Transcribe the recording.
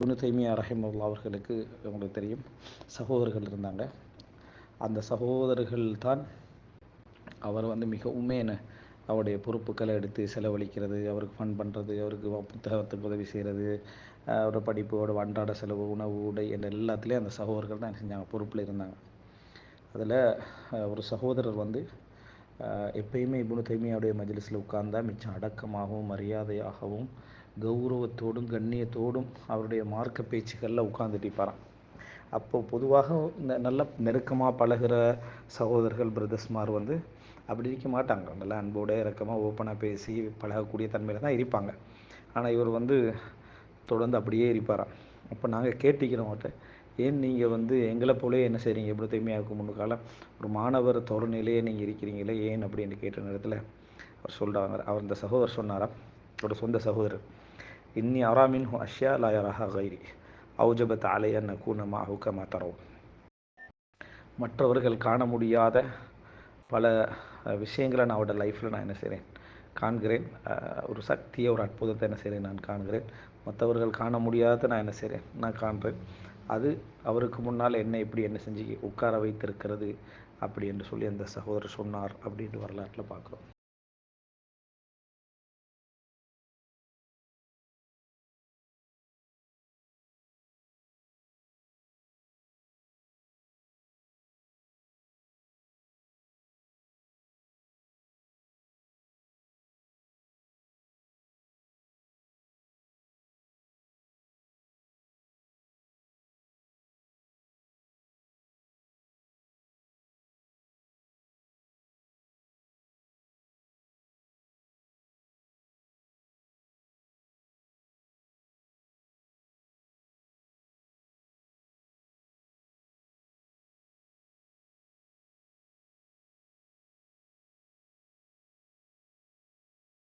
இப்னு தைமியா ரஹிமல்லா அவர்களுக்கு உங்களுக்கு தெரியும். சகோதரர்கள் இருந்தாங்க. அந்த சகோதரர்கள் தான் அவர் வந்து மிகவுமே என்ன அவருடைய பொறுப்புகளை எடுத்து செலவழிக்கிறது அவருக்கு ஃபன் பண்ணுறது அவருக்கு புத்தகத்துக்கு உதவி செய்கிறது அவரோட படிப்போட அன்றாட செலவு உணவு உடை என்ற எல்லாத்துலேயும் அந்த சகோதரர்கள் தான் செஞ்சாங்க பொறுப்பில் இருந்தாங்க. அதில் ஒரு சகோதரர் வந்து எப்பயுமே இபுனு தைமியாவுடைய மஜ்லிஸில் உட்கார்ந்தா மிச்சம் அடக்கமாகவும் மரியாதையாகவும் கௌரவத்தோடும் கண்ணியத்தோடும் அவருடைய மார்க்க பேச்சுக்களில் உட்கார்ந்துட்டு இருப்பாராம். அப்போ பொதுவாக இந்த நல்ல நெருக்கமாக பழகுற சகோதரர்கள் பிரதர்ஸ்மார் வந்து அப்படி இருக்க மாட்டாங்க. நல்லா அன்போட இறக்கமாக ஓப்பனாக பேசி பழகக்கூடிய தன்மையில் தான் இருப்பாங்க. ஆனால் இவர் வந்து தொடர்ந்து அப்படியே இருப்பாராம். அப்போ நாங்கள் கேட்டிக்கிறோம் அவர்கிட்ட ஏன் நீங்கள் வந்து எங்களை போலே என்ன செய்கிறீங்க எப்படி தூய்மையாக்கும் முன்னுக்கால ஒரு மாணவர் தோரணையிலேயே நீங்கள் இருக்கிறீங்களே ஏன் அப்படின்னு கேட்ட நேரத்தில் அவர் சொல்கிறாங்க அவர் இந்த சகோதரர் சொன்னாராம். அவரோட சொந்த சகோதரர் இன்னி அராமின் அஷ்யா லாயராக கைரி. அவுஜபத் அலைய நக்கூனமா அவுக்கமா தரவும் மற்றவர்கள் காண முடியாத பல விஷயங்களை நான் அவரோட லைஃப்பில் நான் என்ன செய்கிறேன் காண்கிறேன். ஒரு சக்தியை ஒரு அற்புதத்தை என்ன செய்கிறேன் நான் காண்கிறேன். மற்றவர்கள் காண முடியாத நான் என்ன செய்கிறேன் நான் காண்கிறேன் அது அவருக்கு முன்னால் என்ன எப்படி என்ன செஞ்சு உட்கார வைத்திருக்கிறது அப்படி என்று சொல்லி அந்த சகோதரர் சொன்னார் அப்படின்ட்டு வரலாற்றில் பார்க்குறோம்.